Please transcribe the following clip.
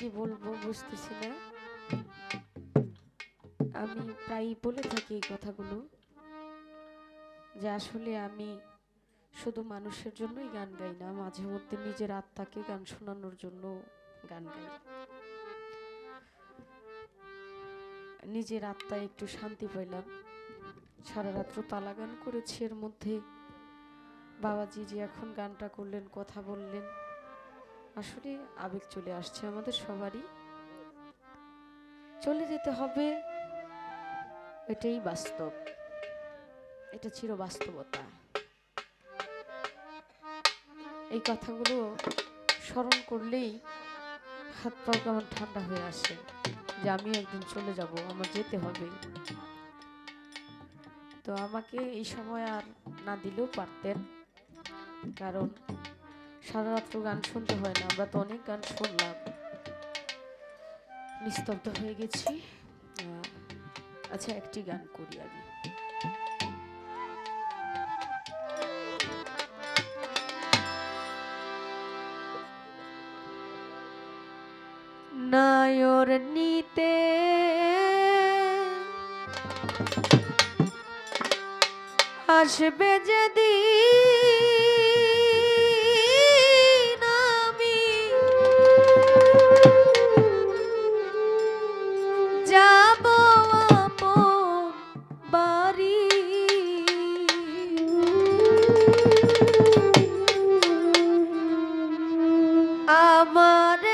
কি বলব বুঝতেছি না। আমি প্রায়ই বলে থাকি এই কথাগুলো, যে আসলে আমি শুধু মানুষের জন্যই গান গাই না, মাঝে মধ্যে নিজের আত্মাকে গান শোনানোর জন্য গান গাই। নিজের আত্মায় একটু শান্তি পাইলাম। সারা রাত্র পালা গান করেছি এর মধ্যে। বাবাজি যে এখন গানটা করলেন, কথা বললেন। আসলে আবেগ চলে আসছে আমাদের সবারই। চলে যেতে হবে, এটাই বাস্তব। এটা চির বাস্তবতা। এই কথাগুলো স্মরণ করলেই হাত পাও কেমন ঠান্ডা হয়ে আসে যে আমি একদিন চলে যাব, আমার যেতে হবে। তো আমাকে এই সময় আর না দিলেও পারতেন, কারণ সারা রাত্র গান শুনতে হয় না, আমরা তো অনেক গান শুনলাম। নিস্তব্ধ হয়ে গেছি। আচ্ছা একটি গান করি আমি। নায়র নিতে আসবে যেদিন আমারে